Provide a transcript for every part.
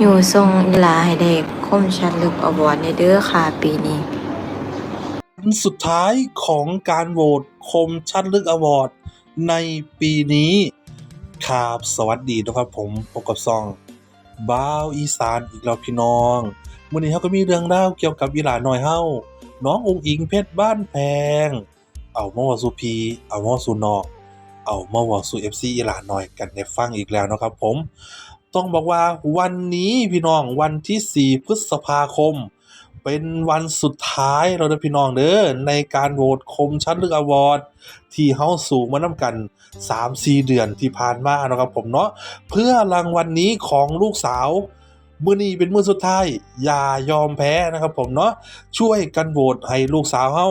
อยู่ทรงอีลาให้ได้คมชัดลึกอวอร์ดในเด้อค่ะปีนี้วันสุดท้ายของการโหวตคมชัดลึกอวอร์ดในปีนี้ครับสวัสดีนะครับผมพบกับซองบ้าวอีสานอีกแล้วพี่น้องวันนี้เขาก็มีเรื่องเล่าเกี่ยวกับอีหลาน้อยเฮาน้ององค์อิงเพชรบ้านแพง เอามาว่าสุพี เอามาวาสุนอก เอามาว่าสุเอฟซีอีหลาน้อยกันในฟังอีกแล้วนะครับผม ต้องบอกว่าวันนี้พี่น้องวันที่ 4 พฤษภาคม เป็นวันสุดท้ายแล้วนะพี่น้องเด้อในการโหวตคมชัดลึกอวอร์ดที่เฮาสูงมานำกัน 3-4 เดือนที่ผ่านมานะครับผมเนาะเพื่อรางวัลนนี้ของลูกสาวมื้อนี้เป็นมื้อสุดท้าย อย่ายอมแพ้นะครับผมเนาะช่วยกันโหวตให้ลูกสาวเฮา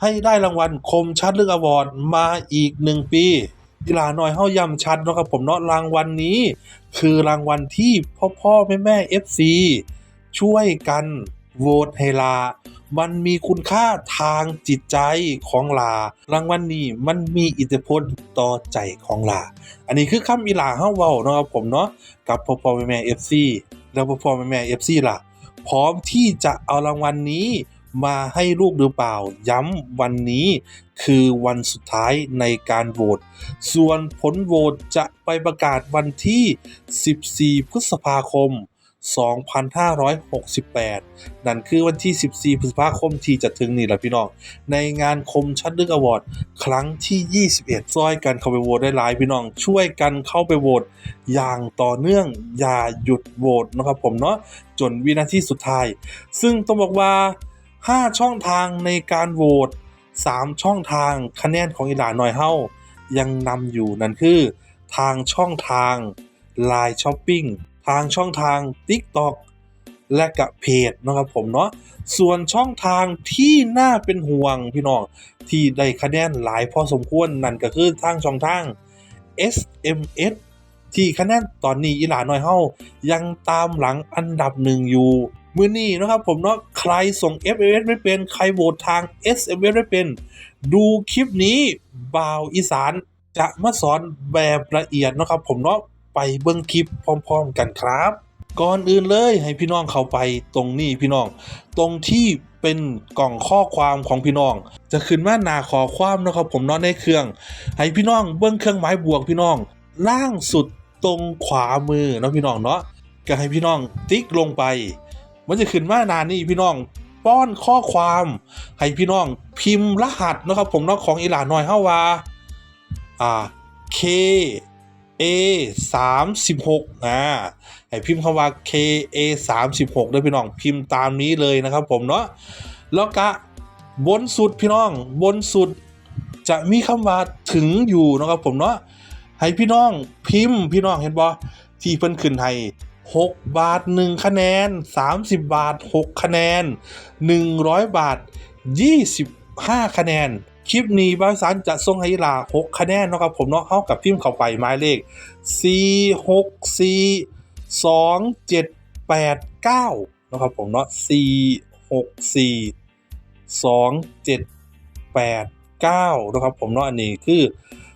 ให้ได้รางวัลคมชัดลึกอวอร์ดมาอีก1ปี กีฬาน้อยเฮาย้ำชัดเนาะครับผมเนาะรางวัลนนี้ คือรางวัลที่พ่อพ่อแม่แม่ FC ช่วยกันโหวตให้ลา มันมีคุณค่าทางจิตใจของลา รางวัลนนี้มันมีอิทธิพลต่อใจของลา อันนี้คือคำอีหลาเฮาเว้าเนาะครับผมเนาะกับพ่อพ่อแม่แม่ FC แล้วพ่อพ่อแม่แม่ FC ล่ะ พร้อมที่จะเอารางวัลนนี้ มาให้ลูกหรือเปล่า ย้ำวันนี้คือวันสุดท้ายในการโหวต ส่วนผลโหวตจะไปประกาศวันที่ 14 พฤษภาคม 2568 นั่นคือวันที่ 14 พฤษภาคมที่จะถึงนี่แหละพี่น้อง ในงานคมชัดลึกอวอร์ดครั้งที่ 21ซอยกันเข้าไปโหวตได้หลายพี่น้อง ช่วยกันเข้าไปโหวตอย่างต่อเนื่อง อย่าหยุดโหวตนะครับผมเนาะ จนวินาทีสุดท้าย ซึ่งต้องบอกว่า 5 ช่องทางในการโหวต3 ช่องทางคะแนนของอีหลาน้อยเฮายังนำอยู่นั่นคือ ทางช่องทาง Line Shopping ทางช่องทาง TikTok และกะเพจนะครับผมเนาะส่วนช่องทางที่น่าเป็นห่วงพี่น้องที่ได้คะแนนหลายพอสมควรนั่นก็คือทางช่องทาง SMS ที่คะแนนตอนนี้อีหลาน้อยเฮายังตามหลังอันดับหนึ่งอยู่ มือนี้นะครับผมเนาะใครส่ง SMS ไม่เป็น ใครโหวตทาง SMS ไม่เป็น ดูคลิปนี้บ่าวอีสานจะมาสอนแบบละเอียดนะครับผมเนาะไปเบิ่งคลิปพร้อม ๆ กันครับ ก่อนอื่นเลยให้พี่น้องเข้าไปตรงนี้พี่น้อง ตรงที่เป็นกล่องข้อความของพี่น้อง จะขึ้นมาหน้าขอความนะครับผมเนาะในเครื่อง ให้พี่น้องเบิ่งเครื่องหมายบวกพี่น้อง ล่างสุดตรงขวามือเนาะพี่น้องเนาะก็ให้พี่น้องติ๊กลงไป มันจะขึ้นมาหนานี่พี่น้องป้อนข้อความให้พี่น้องพิมพ์รหัสนะครับผมเนาะของอีหลาน้อยเฮาว่าอ่า K A 36อ่าให้พิมพ์คำว่า K A 36ด้วยพี่น้องพิมพ์ตามนี้เลยนะครับผมเนาะแล้วก็บนสุดพี่น้องบนสุดจะมีคำว่าถึงอยู่นะครับผมเนาะให้พี่น้องพิมพ์พี่น้องเห็นบ่ที่เพิ่นขึ้นให้ 6 บาท 1 คะแนน 30 บาท 6 คะแนน 100 บาท 25 คะแนน คลิปนี้บริษัทจะส่งให้ลา 6 คะแนนเนาะครับผมเนาะเข้ากับพิมพ์เข้าไปหมายเลข4 6 4 2 7 8 9นะครับผมเนาะ4 6 4 2 7 8 9นะครับผมเนาะอันนี้คือ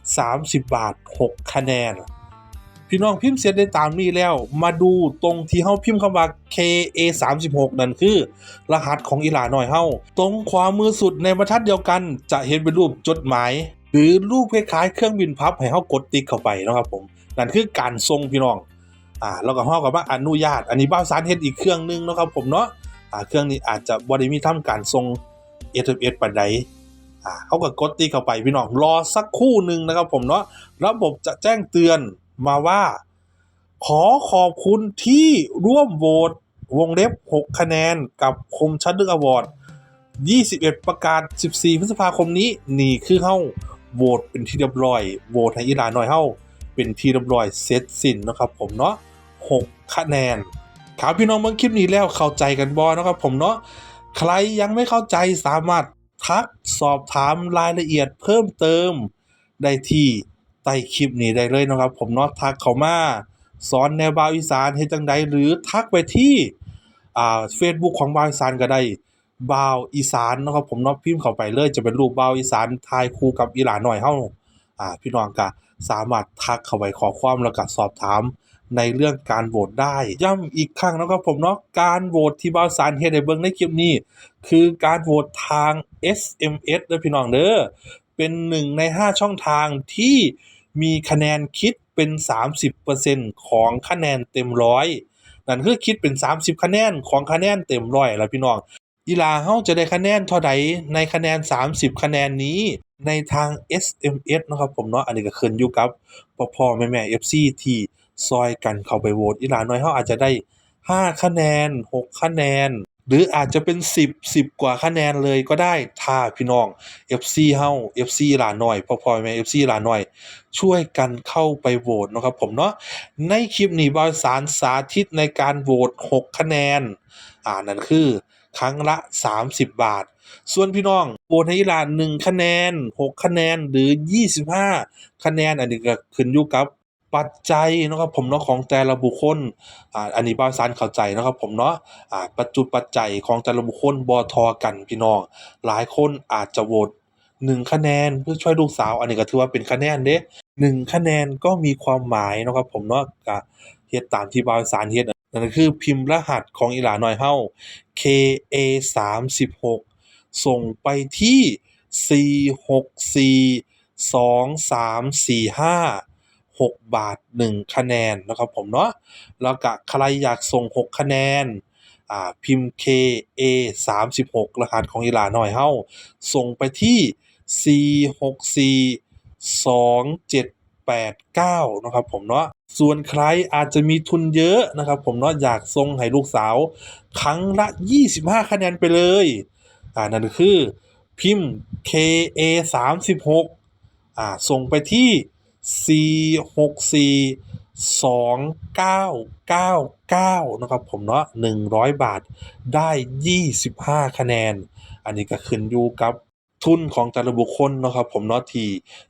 30 บาท 6 คะแนน พี่น้องพิมพ์เสร็จได้ตามนี้แล้ว มาดูตรงที่เฮาพิมพ์คำว่า KA 3 6นั่นคือ รหัสของอีหลาหน่อยเฮาตรงขวามือสุดในบรรทัดเดียวกัน จะเห็นเป็นรูปจดหมาย หรือรูปคล้ายๆเครื่องบินพับให้เฮากดติ๊กเข้าไปนะครับผมนั่นคือการส่งพี่น้องอ่าแล้วก็เฮากับว่าอนุญาต อันนี้บ้าสารเฮ็ดอีกเครื่องหนึงนะครับผมเนาะอ่าเครื่องนี้อาจจะบ่ได้มีทำการส่ง SMS ปานใดอ่าเขาก็กดติ๊กเข้าไปพี่น้องรอสักคู่หนึ่งนะครับผมเนาะระบบจะแจ้งเตือน มาว่า ขอขอบคุณที่ร่วมโหวตวงเล็บ 6 คะแนนกับคมชัดลึกอวอร์ด 21 ประกาศ 14 พฤษภาคมนี้ นี่คือเฮาโหวตเป็นที่เรียบร้อยโหวตให้อีหลาหน่อยเฮาเป็นที่เรียบร้อยเสร็จสิ้นนะครับผมเนาะ 6 คะแนนครับพี่น้องเมื่อคลิปนี้แล้วเข้าใจกันบอนะครับผมเนาะใครยังไม่เข้าใจสามารถทักสอบถามรายละเอียดเพิ่มเติมได้ที่ ใต้คลิปนี้ได้เลยนะครับ ผมเนาะทักเขามาสอนแนวบาวอีสานเฮ็ดจังใดหรือทักไปที่อ่า Facebook ของบาวอีสานก็ได้บาวอีสานนะครับผมเนาะพิมพ์เข้าไปเลยจะเป็นรูปบาวอีสานถ่ายคู่กับอีหลาหน่อยเฮาอ่าพี่น้องก็สามารถทักเข้าไปขอความแล้วก็สอบถามในเรื่องการโหวตได้ ย้ำอีกครั้งนะครับผมเนาะการโหวตที่บาวสารเฮ็ดให้เบิ่งในคลิปนี้ คือการโหวตทาง SMS เด้อพี่น้องเด้อ เป็นหนึ่งใน 5 ช่องทางที่มีคะแนนคิดเป็น 30%ของคะแนนเต็มร้อยนั่นคือคิดเป็น 30 คะแนนของคะแนนเต็มร้อยแล้วพี่น้องอีลาเฮาจะได้คะแนนเท่าใดในคะแนน 30 คะแนนนี้ในทาง SMS นะครับผมเนาะอันนี้ก็ขึ้นอยู่กับพ่อพ่อแม่แม่ FC ที่ซอยกันเข้าไปโหวตอีลาน้อยเฮาอาจจะได้ 5 คะแนน 6 คะแนน หรืออาจจะเป็น 10 10 กว่าคะแนนเลยก็ได้ถ้าพี่น้อง FC เฮา FC หลาน้อยพอพ่อแม่ FC หลาน้อย ช่วยกันเข้าไปโหวตนะครับผมเนาะในคลิปนี้บอยสารสาธิตในการโหวต6คะแนน อ่านั่นคือครั้งละ 30 บาท ส่วนพี่น้องโหวตให้อีหลาน1คะแนน 6 คะแนนหรือ 25 คะแนนอันนี้ก็ขึ้นอยู่กับ ปัจจัยนะครับผมเนาะของแต่ละบุคคลอ่าอันนี้บ่าวสารเข้าใจนะครับผมเนาะอ่าปัจจุปัจจัยของแต่ละบุคคลบ่เทอกันพี่น้อง หลายคนอาจจะโหวต1คะแนนเพื่อช่วยลูกสาว อันนี้ก็ถือว่าเป็นคะแนนเดะ1คะแนนก็มีความหมายนะครับผมเนาะก็เฮ็ดตามที่บ่าวสารเฮ็ดนั่นคือพิมพ์รหัสของอีหลาน้อยเฮา KA 36ส่งไปที่ 4642345 บาท 1 คะแนนนะครับผมเนาะแล้วก็ใครอยากส่ง 6 คะแนนอ่าพิมพ์ KA 36รหัสของอีหลาน้อยเฮาส่งไปที่ 4642789นะครับผมเนาะส่วนใครอาจจะมีทุนเยอะนะครับผมเนาะอยากส่งให้ลูกสาว ครั้งละ 25 คะแนนไปเลย อ่านั่นคือพิมพ์ KA 36อ่าส่งไปที่ 4642999 นะครับผมเนาะ100 บาทได้ 25 คะแนน อันนี้ก็ขึ้นอยู่กับทุนของแต่ละบุคคลเนาะครับผมเนาะที่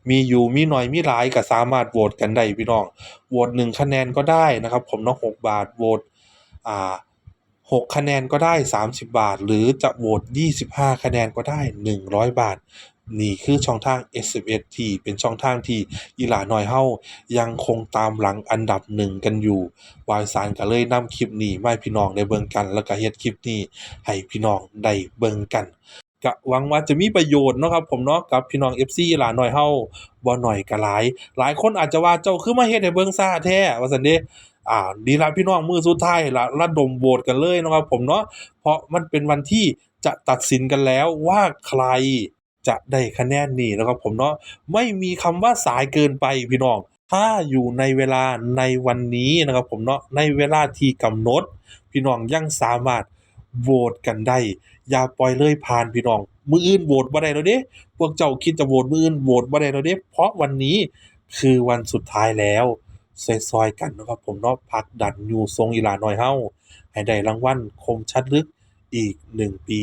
มีอยู่มีหน้อยมีหลายก็สามารถโหวตกันได้พี่น้องโหวต1คะแนนก็ได้นะครับผมเนาะ6บาทโหวตอ่า6คะแนนก็ได้ 30 บาท หรือจะโหวต25 คะแนนก็ได้ 100 บาท นี่คือช่องทาง SMS ที่เป็นช่องทางที่อีหลาน้อยเฮายังคงตามหลังอันดับ1กันอยู่บอยสารก็เลยนำคลิปนี้มาให้พี่น้องได้เบิ่งกัน แล้วก็เฮ็ดคลิปนี้ให้พี่น้องได้เบิ่งกันก็หวังว่าจะมีประโยชน์เนาะครับผมเนาะกับพี่น้อง FC อีหลาน้อยเฮาบ่น้อยก็หลาย หลายคนอาจจะว่าเจ้าคือมาเฮ็ดให้เบิ่งซ่าแท้ว่าซั่นเด้อ่านี่ละพี่น้องมือสุดท้ายละระดมโหวตกันเลยเนาะครับผมเนาะเพราะมันเป็นวันที่จะตัดสินกันแล้วว่าใคร จะได้คะแนนนี้นะครับผมเนาะไม่มีคำว่าสายเกินไปพี่น้อง ถ้าอยู่ในเวลาในวันนี้นะครับผมเนาะในเวลาที่กำหนด พี่น้องยังสามารถโหวตกันได้อย่าปล่อยเลยผ่านพี่น้อง มืออื่นโหวตบ่ได้แล้วเด้พวกเจ้าคิดจะโหวตมืออื่นโหวตบ่ได้แล้วเด้เพราะวันนี้คือวันสุดท้ายแล้วซอยๆกันนะครับผมเนาะผลักดันอยู่ทรงอีหลาน้อยเฮาให้ได้รางวัลคมชัดลึกอีก1ปี